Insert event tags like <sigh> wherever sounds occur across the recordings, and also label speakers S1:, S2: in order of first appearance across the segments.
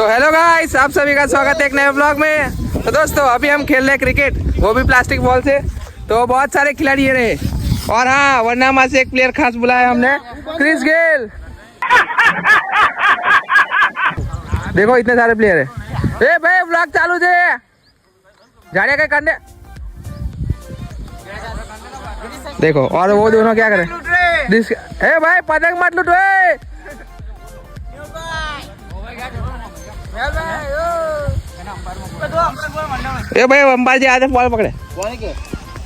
S1: तो hello guys आप सभी का स्वागत है एक नए ब्लॉग में। तो दोस्तों अभी हम खेल रहे हैं क्रिकेट वो भी प्लास्टिक बॉल से। तो बहुत सारे खिलाड़ी ये रहे। और हाँ वरना से एक प्लेयर खास बुलाया हमने क्रिस गेल देखो इतने सारे प्लेयर है। ए भाई ब्लॉग चालू थे। झाड़िया के कंधे। देखो और वो दोनों क्या करें? ए भाई पतंग मत लूटो ए ए भाई अंबाल जी आते बॉल पकड़े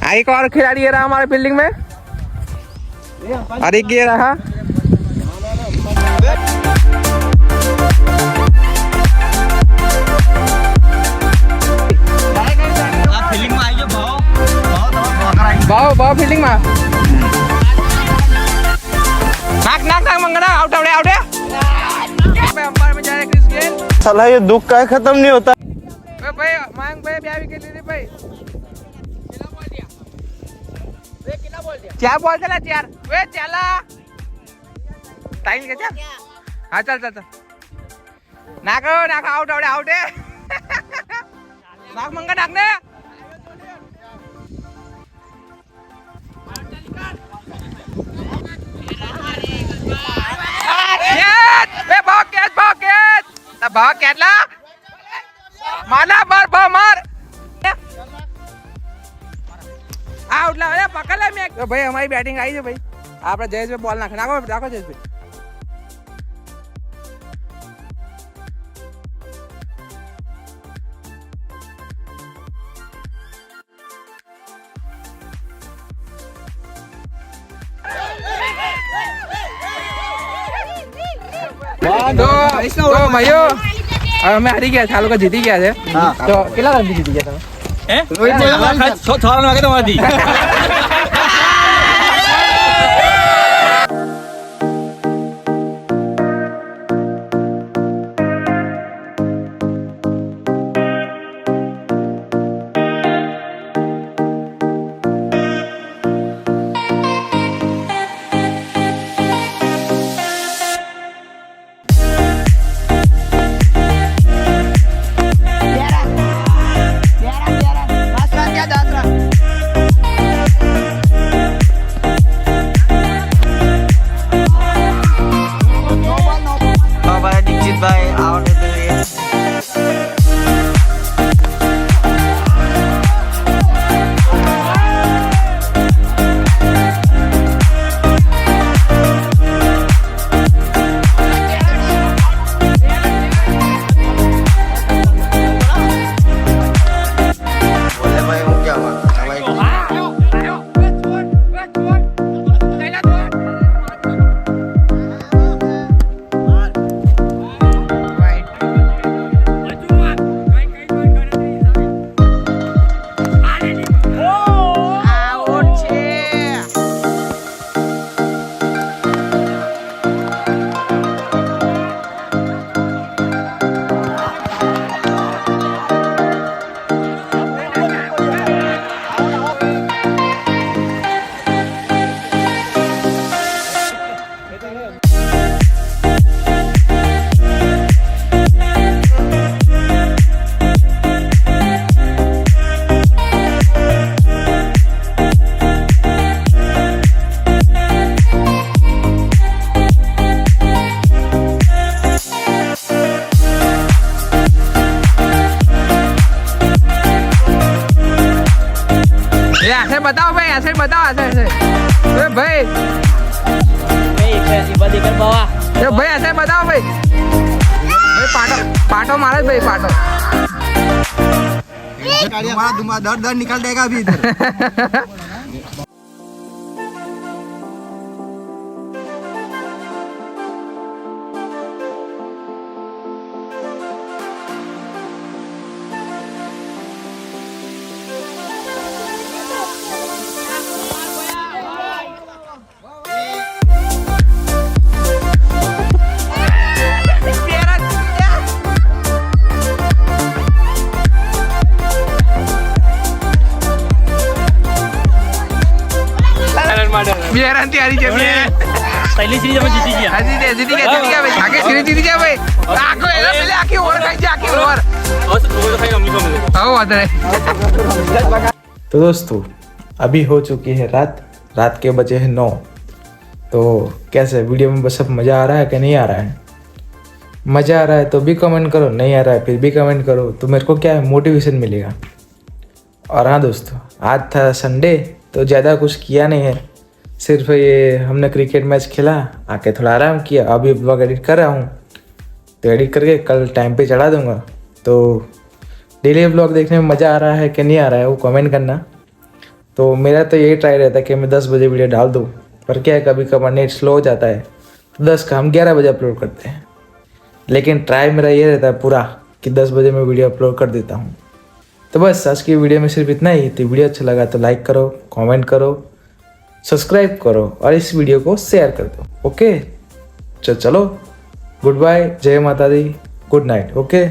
S1: हाँ, एक और खिलाड़ी ये रहा हमारे फील्डिंग में और एक ये रहा
S2: चला ये दुख काय खतम नाही होता.
S1: भाई मांग भाई ब्यावी केली रे भाई. क्या बोल त्याला चार वे त्याला. टाइम का चार हा चल चल चल. नाग नाग आउट आवडे आवडे नाग मंग नाग ना. ભાવ કેટલા? માલા માર ભાવ માર. આ ઉડલા, અરે પકડ લે મેં. ભાઈ, અમારી બેટિંગ આવી છે ભાઈ. આપણે જયેશભાઈ બોલ નાખે. નાખો રાખો જયેશભાઈ. તો તો ભાઈઓ હવે અમે હારી ગયા છે. આ લોકો જીતી ગયા છે. તો કેટલા રન જીતી ગયા તમે?
S2: થોડા વાગે તમારી બતાવો ભાઈ
S1: આ સાઈડ બતાવો આ સાઈડ એ ભાઈ. એ ભાઈ આ સાઈડ બતાવો ભાઈ. ભાઈ પાટો પાટો મારે ભાઈ પાટો.
S2: ધુમા ધુમા દર દર નીકળ દેગા અભી <laughs> biar
S1: nanti hari jamnya Tadi sini sama
S2: Jiti ya. Tadi deh, Jiti
S1: ya, Jiti ya, weh. Aku sini Jiti ya, weh. Aku ya, pilih aku luar aja, aku luar. Oh,
S3: तो खाएगा मम्मी को मिले। आता है। तो दोस्तों अभी हो चुकी है रात रात के बजे हैं नौ तो कैसे वीडियो में बस अब मज़ा आ रहा है कि नहीं आ रहा है मज़ा आ रहा है तो भी कमेंट करो नहीं आ रहा है फिर भी कमेंट करो तो मेरे को क्या है मोटिवेशन मिलेगा और हाँ दोस्तों आज था संडे तो ज़्यादा कुछ किया नहीं है सिर्फ़ ये हमने क्रिकेट मैच खेला, आके थोड़ा आराम किया। अभी ब्लॉग एडिट कर रहा हूँ तो एडिट करके कल टाइम पे चढ़ा दूँगा। तो डेली ब्लॉग देखने में मज़ा आ रहा है कि नहीं आ रहा है, वो कमेंट करना। तो मेरा तो यही ट्राई रहता है कि मैं दस बजे वीडियो डाल दूँ, पर क्या है कभी कभार नेट स्लो हो जाता है। तो दस का हम ग्यारह बजे अपलोड करते हैं। लेकिन ट्राई मेरा ये रहता है पूरा कि दस बजे मैं वीडियो अपलोड कर देता हूँ। तो बस आज की वीडियो में सिर्फ़ इतना ही। तो वीडियो अच्छा लगा तो लाइक करो कमेंट करो। सब्सक्राइब करो और इस वीडियो को शेयर कर दो ओके चलो गुड बाय जय माता दी। Good night okay